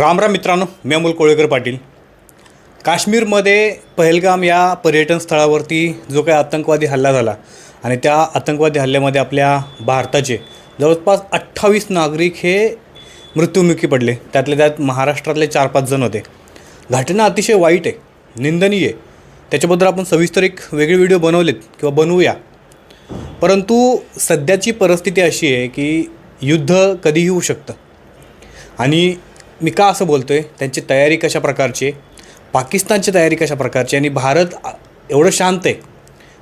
रामराम मित्रांनो मी अमोल कोळेकर पाटील. काश्मीरमध्ये पहलगाम या पर्यटन स्थळावरती जो काही आतंकवादी हल्ला झाला आणि त्या आतंकवादी हल्ल्यामध्ये आपल्या भारताचे जवळपास अठ्ठावीस नागरिक हे मृत्युमुखी पडले. त्यातले त्यात महाराष्ट्रातले चार पाच जण होते. घटना अतिशय वाईट आहे निंदनीय आहे. त्याच्याबद्दल आपण सविस्तर एक वेगळे व्हिडिओ बनवलेत किंवा बनवूया. परंतु सध्याची परिस्थिती अशी आहे की युद्ध कधीही होऊ शकतं. आणि मी का असं बोलतो आहे त्यांची तयारी कशा प्रकारची आहे? पाकिस्तानची तयारी कशा प्रकारची आहे? आणि भारत एवढं शांत आहे.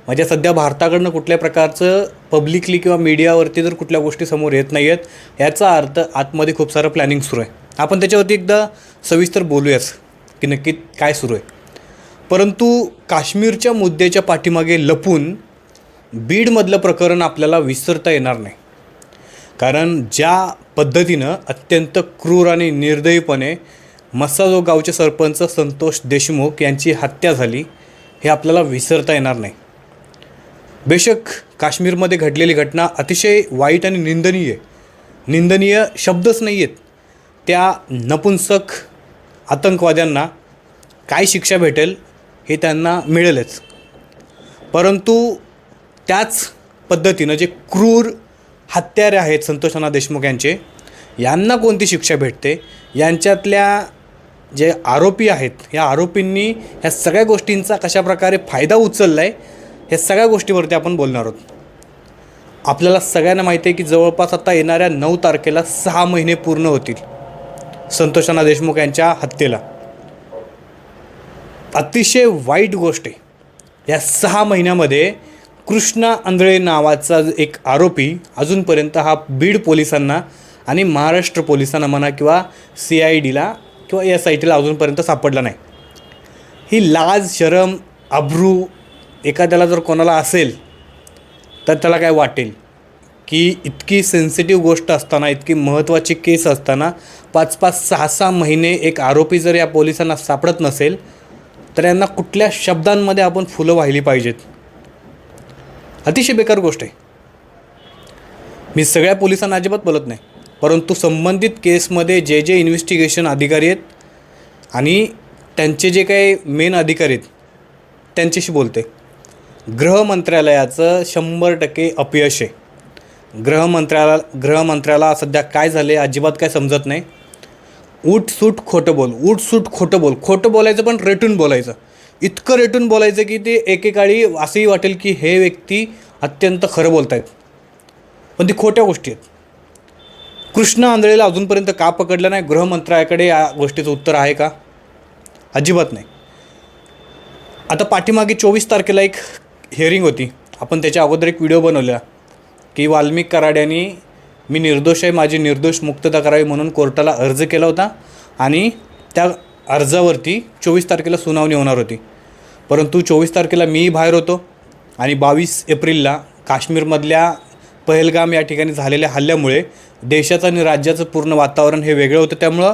म्हणजे सध्या भारताकडनं कुठल्याही प्रकारचं पब्लिकली किंवा मीडियावरती जर कुठल्या गोष्टी समोर येत नाही आहेत याचा अर्थ आतमध्ये खूप सारं प्लॅनिंग सुरू आहे. आपण त्याच्यावरती एकदा सविस्तर बोलूयाच की नक्की काय सुरू आहे. परंतु काश्मीरच्या मुद्द्याच्या पाठीमागे लपून बीडमधलं प्रकरण आपल्याला विसरता येणार नाही. कारण ज्या पद्धतीनं अत्यंत क्रूर आणि निर्दयीपणे मस्साजो गावचे सरपंच संतोष देशमुख यांची हत्या झाली हे आपल्याला विसरता येणार नाही. बेशक काश्मीरमध्ये घडलेली घटना अतिशय वाईट आणि निंदनीय निंदनीय शब्दच नाही आहेत त्या नपुंसक आतंकवाद्यांना काय शिक्षा भेटेल हे त्यांना मिळेलच. परंतु त्याच पद्धतीनं जे क्रूर हत्यारे आहेत संतोषाना देशमुख यांचे. यांना कोणती शिक्षा भेटते? यांच्यातल्या जे आरोपी आहेत या आरोपींनी ह्या सगळ्या गोष्टींचा कशाप्रकारे फायदा उचलला आहे ह्या सगळ्या गोष्टीवरती आपण बोलणार आहोत. आपल्याला सगळ्यांना माहिती आहे की जवळपास आता येणाऱ्या नऊ तारखेला सहा महिने पूर्ण होतील संतोषाना देशमुख यांच्या हत्येला. अतिशय वाईट गोष्ट आहे. या सहा महिन्यामध्ये कृष्णा आंधळे नावाचा एक आरोपी अजूनपर्यंत हा बीड पोलिसांना आणि महाराष्ट्र पोलिसांना म्हणा किंवा सी आय डीला किंवा एस आय टीला अजूनपर्यंत सापडला नाही. ही लाज शरम अब्रू एखाद्याला जर कोणाला असेल तर त्याला काय वाटेल? की इतकी सेन्सिटिव्ह गोष्ट असताना इतकी महत्त्वाची केस असताना पाच पाच सहा सहा महिने एक आरोपी जर या पोलिसांना सापडत नसेल तर यांना कुठल्या शब्दांमध्ये आपण फुलं वाहिली पाहिजेत? अतिशय बेकार गोष्ट आहे. मी सगळ्या पोलिसांना अजिबात बोलत नाही परंतु संबंधित केसमध्ये जे जे इन्व्हेस्टिगेशन अधिकारी आहेत आणि त्यांचे जे काही मेन अधिकारी आहेत त्यांच्याशी बोलते गृह मंत्रालयाचं शंभर टक्के अपयश आहे. गृह मंत्रालया गृह सध्या काय झाले अजिबात काय समजत नाही. उठ सूट खोटं बोल उठ सूट खोटं बोल खोटं बोलायचं पण रेटून बोलायचं. इतकं रेटून बोलायचं की ते एकेकाळी असंही वाटेल की हे व्यक्ती अत्यंत खरं बोलत आहेत पण ती खोट्या गोष्टी आहेत. कृष्ण आंधळेला अजूनपर्यंत का पकडलं नाही? गृहमंत्रालयाकडे या गोष्टीचं उत्तर आहे का? अजिबात नाही. आता पाठीमागे चोवीस तारखेला एक हिअरिंग होती. आपण त्याच्या अगोदर एक व्हिडिओ बनवला की वाल्मिक कराड्यांनी मी निर्दोष आहे माझी निर्दोष मुक्तता करावी म्हणून कोर्टाला अर्ज केला होता आणि त्या अर्जावरती चोवीस तारखेला सुनावणी होणार होती. परंतु चोवीस तारखेला मीही बाहेर होतो आणि बावीस एप्रिलला काश्मीरमधल्या पहलगाम या ठिकाणी झालेल्या हल्ल्यामुळे देशाचं आणि राज्याचं पूर्ण वातावरण हे वेगळं होतं. त्यामुळं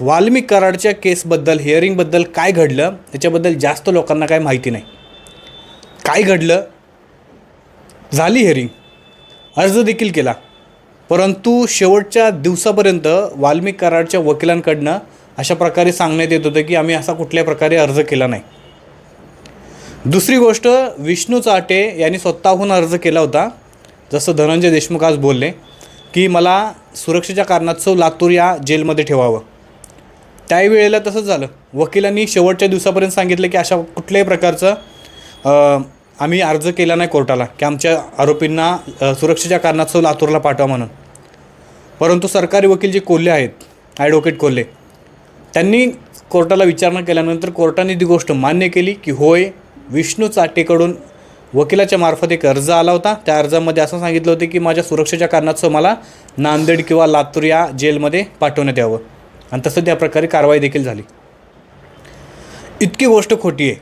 वाल्मिक कराडच्या केसबद्दल हिअरिंगबद्दल काय घडलं त्याच्याबद्दल जास्त लोकांना काय माहिती नाही. काय घडलं? झाली हिअरिंग. अर्ज देखील केला. परंतु शेवटच्या दिवसापर्यंत वाल्मिक कराडच्या वकिलांकडनं अशा प्रकारे सांगण्यात येत होतं की आम्ही असा कुठल्या प्रकारे अर्ज केला नाही. दुसरी गोष्ट विष्णू चाटे यांनी स्वतःहून अर्ज केला होता. जसं धनंजय देशमुख आज बोलले की मला सुरक्षेच्या कारणास्तव लातूर या जेलमध्ये ठेवावं. त्यावेळेला तसंच झालं. वकिलांनी शेवटच्या दिवसापर्यंत सांगितलं की अशा कुठल्याही प्रकारचं आम्ही अर्ज केला नाही कोर्टाला की आमच्या आरोपींना सुरक्षेच्या कारणास्तव लातूरला पाठवा म्हणून. परंतु सरकारी वकील जे कोल्हे आहेत ॲडव्होकेट कोल्हे त्यांनी कोर्टाला विचारणा केल्यानंतर कोर्टाने ती गोष्ट मान्य केली की होय विष्णू चाटेकडून वकिलाच्या मार्फत एक अर्ज आला होता. त्या अर्जामध्ये असं सांगितलं होतं की माझ्या सुरक्षेच्या कारणास्तव मला नांदेड किंवा लातूर या जेलमध्ये पाठवण्यात यावं. आणि तसं त्या प्रकारे कारवाई देखील झाली. इतकी गोष्ट खोटी आहे.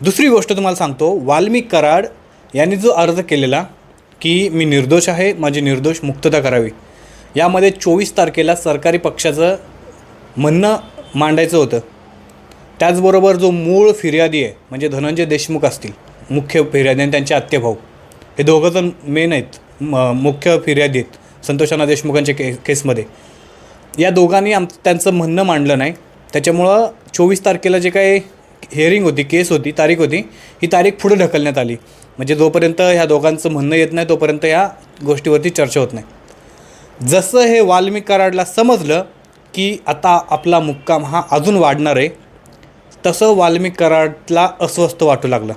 दुसरी गोष्ट तुम्हाला सांगतो. वाल्मिक कराड यांनी जो अर्ज केलेला की मी निर्दोष आहे माझी निर्दोष मुक्तता करावी. यामध्ये चोवीस तारखेला सरकारी पक्षाचं म्हणणं मांडायचं होतं. त्याचबरोबर जो मूळ फिर्यादी आहे म्हणजे धनंजय देशमुख असतील मुख्य फिर्यादी आणि त्यांचे आत्तेभाऊ हे दोघंजण मेन आहेत. म मुख्य फिर्यादी आहेत संतोषाना देशमुखांच्या के केसमध्ये. या दोघांनी आम त्यांचं म्हणणं मांडलं नाही. त्याच्यामुळं चोवीस तारखेला जे काही हिअरिंग होती केस होती तारीख होती ही तारीख पुढे ढकलण्यात आली. म्हणजे जोपर्यंत ह्या दोघांचं म्हणणं येत नाही तोपर्यंत या गोष्टीवरती चर्चा होत नाही. जसं हे वाल्मिक कराडला समजलं की आता आपला मुक्काम हा अजून वाढणार आहे. तसं वाल्मिक कराडला अस्वस्थ वाटू लागलं.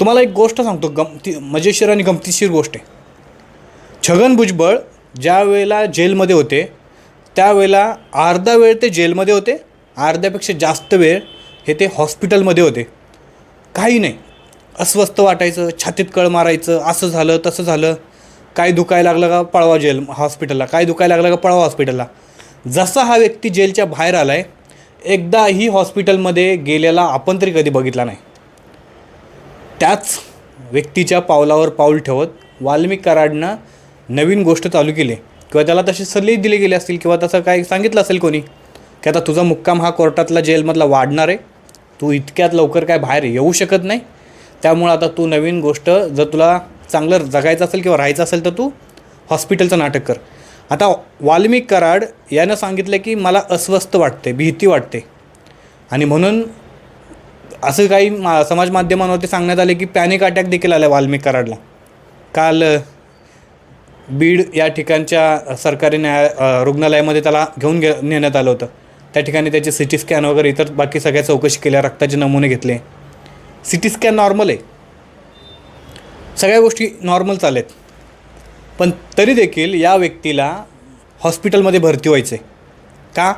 तुम्हाला एक गोष्ट सांगतो गमती मजेशीर आणि गमतीशीर गोष्ट आहे. छगन भुजबळ ज्या वेळेला जेलमध्ये होते त्यावेळेला अर्धा वेळ ते जेलमध्ये होते अर्ध्यापेक्षा जास्त वेळ हे ते हॉस्पिटलमध्ये होते. काही नाही. अस्वस्थ वाटायचं छातीत कळ मारायचं असं झालं तसं झालं. काय दुखायला लागलं का पळवा जेल हॉस्पिटलला? काय दुखायला लागलं का पळवा हॉस्पिटलला? जसा हा व्यक्ती जेलच्या बाहेर आला आहे एकदाही हॉस्पिटलमध्ये गेलेला आपण तरी कधी बघितला नाही. त्याच व्यक्तीच्या पावलावर पाऊल ठेवत वाल्मिक कराडनं नवीन गोष्ट चालू केली. किंवा त्याला तसे सल्ले दिले गेले असतील किंवा तसं काय सांगितलं असेल कोणी की आता तुझा मुक्काम हा कोर्टातला जेलमधला वाढणार आहे. तू इतक्यात लवकर काय बाहेर येऊ शकत नाही. त्यामुळं आता तू नवीन गोष्ट जर तुला चांगलं जगायचं असेल किंवा राहायचं असेल तर तू हॉस्पिटलचं नाटक कर. आता वाल्मिक कराड यानं सांगितलं की मला अस्वस्थ वाटते भीती वाटते. आणि म्हणून असं काही मा समाज माध्यमांवरती सांगण्यात आले की पॅनिक अटॅक देखील आला वाल्मिक कराडला. काल बीड या ठिकाणच्या सरकारी न्याय रुग्णालयामध्ये त्याला घेऊन गे नेण्यात आलं होतं. त्या ठिकाणी त्याचे सी टी स्कॅन वगैरे इतर बाकी सगळ्या चौकशी केल्या रक्ताचे नमुने घेतले. सी टी स्कॅन नॉर्मल आहे. सगळ्या गोष्टी नॉर्मल चालेत पण तरी देखील या व्यक्तीला हॉस्पिटलमध्ये भरती व्हायचं आहे का?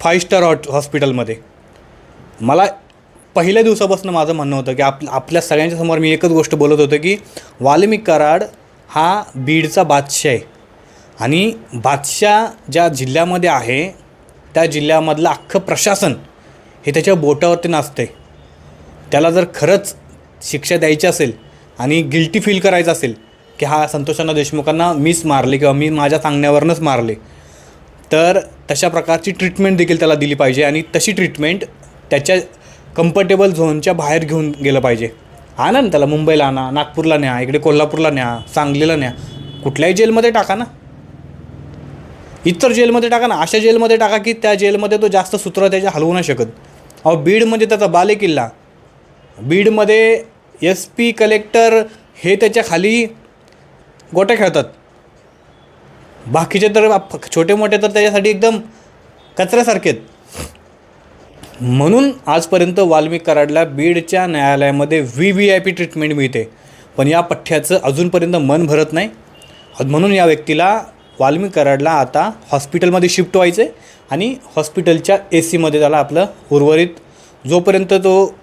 फाईव्ह स्टार हॉट हॉस्पिटलमध्ये मला पहिल्या दिवसापासून माझं म्हणणं होतं की आप आपल्या सगळ्यांच्या समोर मी एकच गोष्ट बोलत होतो की वाल्मिक कराड हा बीडचा बादशाह आहे. आणि बादशाह ज्या जिल्ह्यामध्ये आहे त्या जिल्ह्यामधलं अख्खं प्रशासन हे त्याच्या बोटावरती नाचते त्याला जर खरंच शिक्षा द्यायची असेल आणि गिल्टी फील करायचं असेल की हा संतोषांना देशमुखांना मीच मारले किंवा मी माझ्या सांगण्यावरनंच मारले. तर तशा प्रकारची ट्रीटमेंट देखील त्याला दिली पाहिजे आणि तशी ट्रीटमेंट त्याच्या कम्फर्टेबल झोनच्या बाहेर घेऊन गेलं पाहिजे. आणा ना त्याला मुंबईला आणा नागपूरला न्या इकडे कोल्हापूरला न्या सांगलीला न्या. कुठल्याही जेलमध्ये टाका ना. इतर जेलमध्ये टाका ना. अशा जेलमध्ये टाका की त्या जेलमध्ये तो जास्त सूत्र त्याच्या हलवू नाही शकत. अहो बीडमध्ये त्याचा बालेकिल्ला. बीडमध्ये एस पी कलेक्टर हे त्याच्याखाली गोट्या खेळतात. बाकीचे तर छोटे मोठे तर त्याच्यासाठी एकदम कचऱ्यासारखे आहेत. म्हणून आजपर्यंत वाल्मिक कराडला बीडच्या न्यायालयामध्ये V V I P treatment मिळते. पण या पठ्ठ्याचं अजूनपर्यंत मन भरत नाही. म्हणून या व्यक्तीला वाल्मिक कराडला आता हॉस्पिटलमध्ये शिफ्ट व्हायचं आहे आणि हॉस्पिटलच्या ए सीमध्ये त्याला आपलं उर्वरित जोपर्यंत तो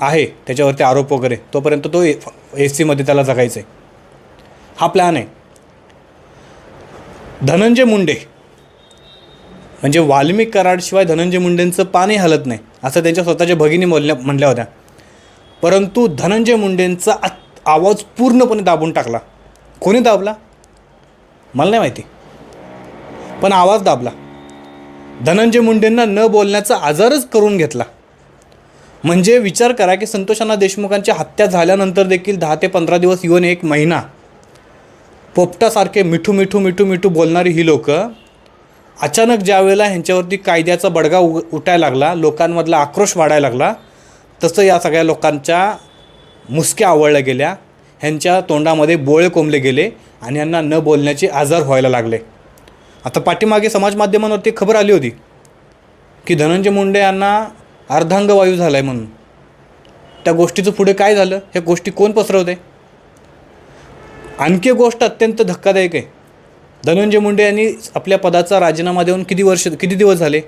आहे त्याच्यावरती आरोप वगैरे तोपर्यंत तो ए ए सीमध्ये त्याला जगायचं आहे हा प्लॅन आहे. धनंजय मुंडे. म्हणजे वाल्मिक कराडशिवाय धनंजय मुंडेंचं पाणी हलत नाही असं त्यांच्या स्वतःच्या भगिनी बोलल्या म्हणल्या होत्या. परंतु धनंजय मुंडेंचा आवाज पूर्णपणे दाबून टाकला. कोणी दाबला? मला नाही माहिती. पण आवाज दाबला. धनंजय मुंडेंना न बोलण्याचा आजारच करून घेतला. म्हणजे विचार करा की संतोषांना देशमुखांची हत्या झाल्यानंतर देखील दहा ते पंधरा दिवस येऊन एक महिना पोपटासारखे मिठू मिठू मिठू मिठू बोलणारी ही लोकं अचानक ज्या वेळेला ह्यांच्यावरती कायद्याचा बडगा उ उठायला लागला लोकांमधला आक्रोश वाढायला लागला तसं या सगळ्या लोकांच्या मुसक्या आवळल्या गेल्या ह्यांच्या तोंडामध्ये बोळे कोंबले गेले आणि यांना न बोलण्याचे आजार व्हायला लागले. आता पाठीमागे समाजमाध्यमांवरती खबर आली होती की धनंजय मुंडे यांना अर्धांगवायू झाला आहे म्हणून. त्या गोष्टीचं पुढे काय झालं? ह्या गोष्टी कोण पसरवते? आणखी गोष्ट अत्यंत धक्कादायक आहे. धनंजय मुंडे यांनी आपल्या पदाचा राजीनामा देऊन किती वर्ष किती दिवस झाले?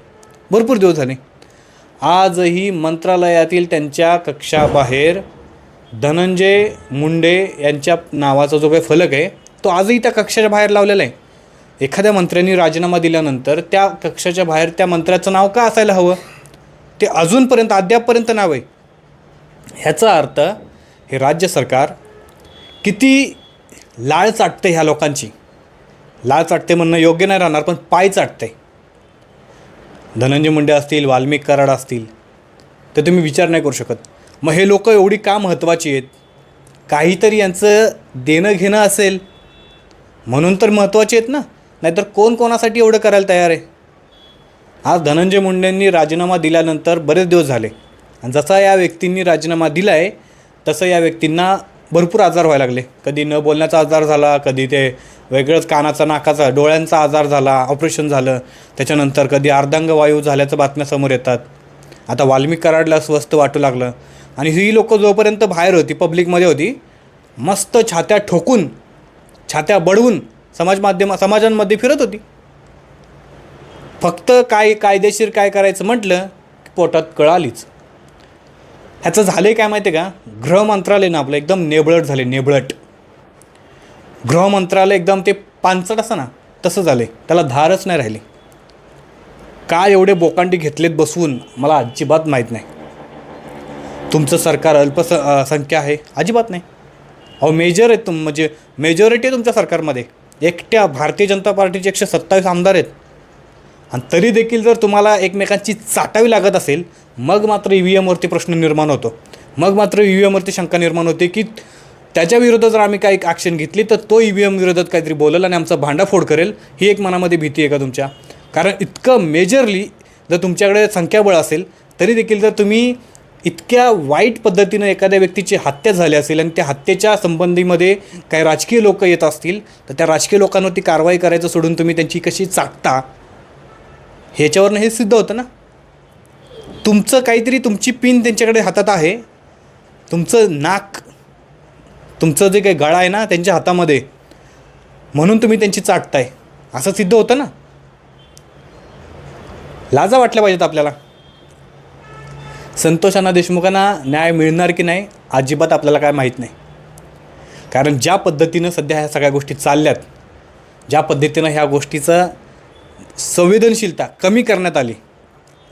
भरपूर दिवस झाले. आजही मंत्रालयातील त्यांच्या कक्षाबाहेर धनंजय मुंडे यांच्या नावाचा जो काही फलक आहे तो आजही त्या कक्षाच्या बाहेर लावलेला आहे. एखाद्या मंत्र्यांनी राजीनामा दिल्यानंतर त्या कक्षाच्या बाहेर त्या मंत्र्याचं नाव का असायला हवं? ते अजूनपर्यंत अद्यापपर्यंत नाव आहे. ह्याचा अर्थ हे राज्य सरकार किती लाळ चाटते ह्या लोकांची. लाळ चाटते म्हणणं योग्य नाही राहणार पण पाय चाटते. धनंजय मुंडे असतील वाल्मिक कराड असतील तर तुम्ही विचार नाही करू शकत. मग हे लोक एवढी का महत्त्वाची आहेत? काहीतरी यांचं देणं घेणं असेल. म्हणून तर महत्त्वाचे आहेत ना. नाहीतर कोण कोणासाठी एवढं करायला तयार आहे? आज धनंजय मुंडेंनी राजीनामा दिल्यानंतर बरेच दिवस झाले. आणि जसा या व्यक्तींनी राजीनामा दिला आहे तसं या व्यक्तींना भरपूर आजार व्हायला लागले. कधी न बोलण्याचा आजार झाला कधी ते वेगळंच कानाचा नाकाचा डोळ्यांचा आजार झाला ऑपरेशन झालं. त्याच्यानंतर कधी अर्धांग वायू झाल्याचं बातम्या समोर येतात. आता वाल्मिक कराडला स्वस्त वाटू लागलं. आणि ही लोकं जोपर्यंत बाहेर होती पब्लिकमध्ये होती मस्त छात्या ठोकून छात्या बडवून समाज माध्यम समाजांमध्ये फिरत होती. फक्त काय कायदेशीर काय करायचं म्हटलं की पोटात कळालीच ह्याचं झालं आहे काय माहिती आहे का? गृह मंत्रालय ना आपलं एकदम नेबळट झाले नेबळट. गृह मंत्रालय एकदम ते पानचट असं ना तसं झालं आहे त्याला धारच नाही राहिली. का एवढे बोकांडी घेतलेत बसवून मला अजिबात माहीत नाही. तुमचं सरकार अल्पस संख्या आहे? अजिबात नाही. अहो मेजर आहेत तुम म्हणजे मेजॉरिटी आहे तुमच्या सरकारमध्ये. एकट्या भारतीय जनता पार्टीचे एकशे सत्तावीस आमदार आहेत. आणि तरी देखील जर तुम्हाला एकमेकांची चाटावी लागत असेल मग मात्र ई व्ही एमवरती प्रश्न निर्माण होतो. मग मात्र ई व्ही एमवरती शंका निर्माण होते की त्याच्या विरोधात जर आम्ही काही ॲक्शन घेतली तर तो ई व्ही एम विरोधात काहीतरी बोलेल आणि आमचा भांडाफोड करेल ही एक मनामध्ये भीती आहे का तुमच्या? कारण इतकं मेजरली जर तुमच्याकडे संख्याबळ असेल तरी देखील जर तुम्ही इतक्या वाईट पद्धतीनं एखाद्या व्यक्तीची हत्या झाली असेल आणि त्या हत्येच्या संबंधीमध्ये काही राजकीय लोक येत असतील तर त्या राजकीय लोकांवरती कारवाई करायचं सोडून तुम्ही त्यांची कशी चाकता ह्याच्यावरनं हे सिद्ध होतं ना? तुमचं काहीतरी तुमची पिन त्यांच्याकडे हातात आहे. तुमचं नाक तुमचं जे काही गळा आहे ना त्यांच्या हातामध्ये म्हणून तुम्ही त्यांची चाटताय असं सिद्ध होतं ना? लाजा वाटल्या पाहिजेत आपल्याला. संतोष देशमुखांना न्याय मिळणार की नाही अजिबात आपल्याला काय माहीत नाही. कारण ज्या पद्धतीनं सध्या ह्या सगळ्या गोष्टी चालल्यात ज्या पद्धतीनं ह्या गोष्टीचं संवेदनशीलता कमी करण्यात आली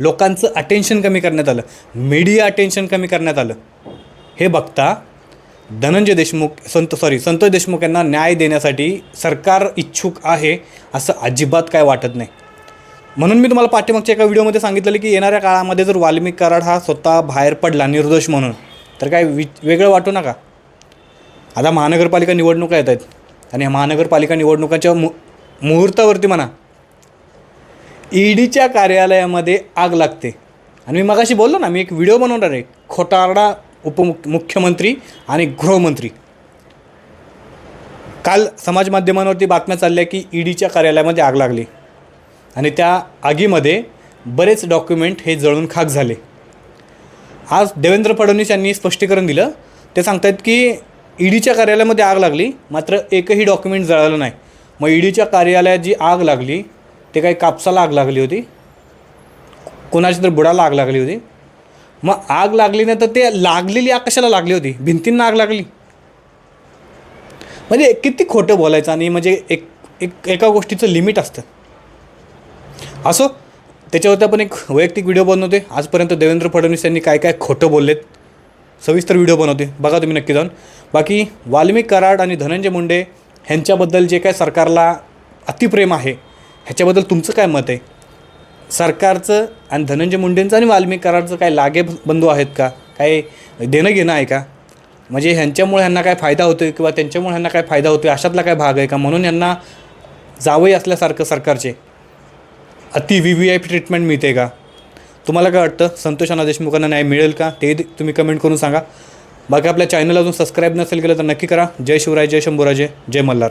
लोकांचं अटेन्शन कमी करण्यात आलं. मीडिया अटेन्शन कमी करण्यात आलं. हे बघता धनंजय देशमुख संत सॉरी संतोष देशमुख यांना न्याय देण्यासाठी सरकार इच्छुक आहे असं अजिबात काय वाटत नाही. म्हणून मी तुम्हाला पाठीमागच्या एका व्हिडिओमध्ये सांगितलेलं की येणाऱ्या काळामध्ये जर वाल्मिक कराड हा स्वतः बाहेर पडला निर्दोष म्हणून तर काय वि वेगळं वाटू नका. आता महानगरपालिका निवडणुका येत आहेत. आणि ह्या महानगरपालिका निवडणुकांच्या मु मुहूर्तावरती म्हणा ईडीच्या कार्यालयामध्ये आग लागते. आणि मी मगाशी बोललो ना मी एक व्हिडिओ बनवणार आहे. खोटारडा उपमुख मुख्यमंत्री आणि गृहमंत्री. काल समाज माध्यमांवरती बातम्या चालल्या की ईडीच्या कार्यालयामध्ये आग लागली. आणि त्या आगीमध्ये बरेच डॉक्युमेंट हे जळून खाक झाले. आज देवेंद्र फडणवीस यांनी स्पष्टीकरण दिलं. ते सांगतायत की ईडीच्या कार्यालयामध्ये आग लागली मात्र एकही डॉक्युमेंट जळालं नाही. मग ईडीच्या कार्यालयात जी आग लागली ते काही कापसाला आग लागली होती. कोणाची तर बुडाला आग लागली होती. मग आग लागली नाही तर ते लागलेली आग कशाला लागली होती? भिंतींना आग लागली. म्हणजे किती खोटं बोलायचं आणि म्हणजे एक एक एका गोष्टीचं लिमिट असतं. असो त्याच्यावरती आपण एक वैयक्तिक व्हिडिओ बनवते आजपर्यंत देवेंद्र फडणवीस यांनी काय काय खोटं बोललेत. सविस्तर व्हिडिओ बनवते बघा तुम्ही नक्की जाऊन. बाकी वाल्मिक कराड आणि धनंजय मुंडे ह्यांच्याबद्दल जे काय सरकारला अतिप्रेम आहे ह्याच्याबद्दल तुमचं काय मत आहे? सरकारचं आणि धनंजय मुंडेंचं आणि वाल्मिक कराडचं काय लागे बंधू आहेत का? काय देणं घेणं आहे का? म्हणजे ह्यांच्यामुळे ह्यांना काय फायदा होतो आहे किंवा त्यांच्यामुळे ह्यांना काय फायदा होतो आहे अशातला काय भाग आहे का? म्हणून यांना जावई असल्यासारखं सरकारचे अति V V I P treatment मिळते का? तुम्हाला काय वाटतं? संतोष अण्णा देशमुखांना न्याय मिळेल का? ते तुम्ही कमेंट करून सांगा. बाकी आपल्या चॅनल अजून सबस्क्राईब नसेल केलं तर नक्की करा. जय शिवराय जय शंभूराजे जय मल्हार.